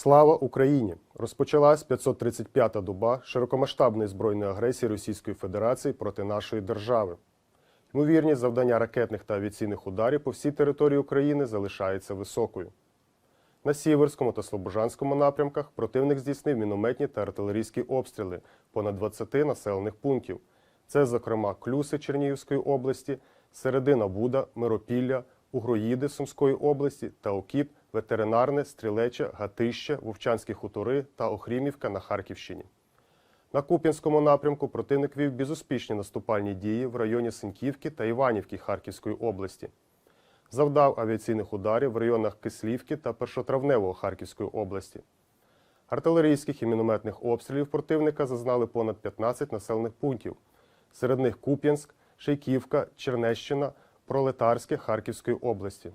Слава Україні! Розпочалась 535-та доба широкомасштабної збройної агресії Російської Федерації проти нашої держави. Ймовірність завдання ракетних та авіаційних ударів по всій території України залишається високою. На Сіверському та Слобожанському напрямках противник здійснив мінометні та артилерійські обстріли понад 20 населених пунктів. Це, зокрема, Клюси Чернігівської області, Середина Буда, Миропілля, Угроїди Сумської області та Окіп, Ветеринарне, Стрілече, Гатище, Вовчанські хутори та Охрімівка на Харківщині. На Куп'янському напрямку противник вів безуспішні наступальні дії в районі Синьківки та Іванівки Харківської області. Завдав авіаційних ударів в районах Кислівки та Першотравневого Харківської області. Артилерійських і мінометних обстрілів противника зазнали понад 15 населених пунктів. Серед них Куп'янськ, Шейківка, Чернещина, Пролетарське Харківської області.